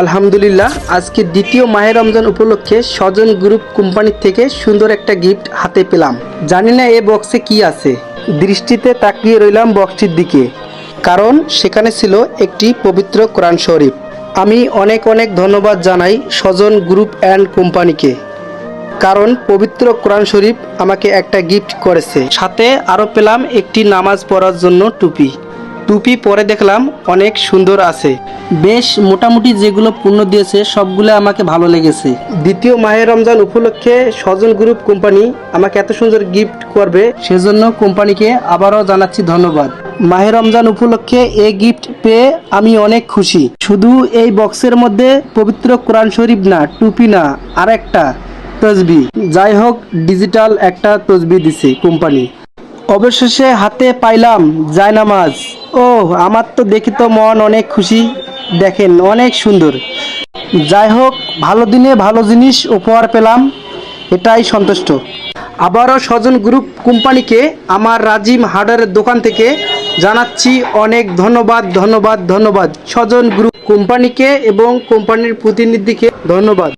আলহামদুলিল্লাহ, আজকে দ্বিতীয় মাহে রমজান উপলক্ষে স্বজন গ্রুপ কোম্পানির থেকে সুন্দর একটা গিফট হাতে পেলাম। জানি না এ বক্সে কি আছে। দৃষ্টিতে তাকিয়ে রইলাম বক্সটির দিকে, কারণ সেখানে ছিল একটি পবিত্র কোরআন শরীফ। আমি অনেক অনেক ধন্যবাদ জানাই স্বজন গ্রুপ অ্যান্ড কোম্পানিকে, কারণ পবিত্র কোরআন শরীফ আমাকে একটা গিফট করেছে। সাথে আরও পেলাম একটি নামাজ পড়ার জন্য টুপি। টুপি পরে দেখলাম অনেক সুন্দর আছে। বেশ মোটামুটি যেগুলো পূর্ণ দিয়েছে সবগুলো আমাকে ভালো লেগেছে। দ্বিতীয় মাহে রমজান উপলক্ষে স্বজন গ্রুপ কোম্পানি আমাকে এত সুন্দর গিফট করবে। সেজন্য কোম্পানিকে আবারও জানাচ্ছি ধন্যবাদ। মাহে রমজান উপলক্ষে এই গিফট পেয়ে আমি অনেক খুশি। শুধু এই বক্সের মধ্যে পবিত্র কোরআন শরীফ না টুপি না আর একটা তসবি। যাই হোক ডিজিটাল একটা তসবি দিছে কোম্পানি। অবশেষে হাতে পাইলাম জায়নামাজ। ও আমার তো দেখি তো মন অনেক খুশি। দেখেন, অনেক সুন্দর। যাই হোক, ভালো দিনে ভালো জিনিস উপহার পেলাম। এটাই সন্তুষ্ট। আবারও স্বজন গ্রুপ কোম্পানিকে, আমার রাজিম হার্ডওয়্যারের দোকান থেকে জানাচ্ছি অনেক ধন্যবাদ ধন্যবাদ ধন্যবাদ। স্বজন গ্রুপ কোম্পানিকে এবং কোম্পানির প্রতিনিধিকে ধন্যবাদ।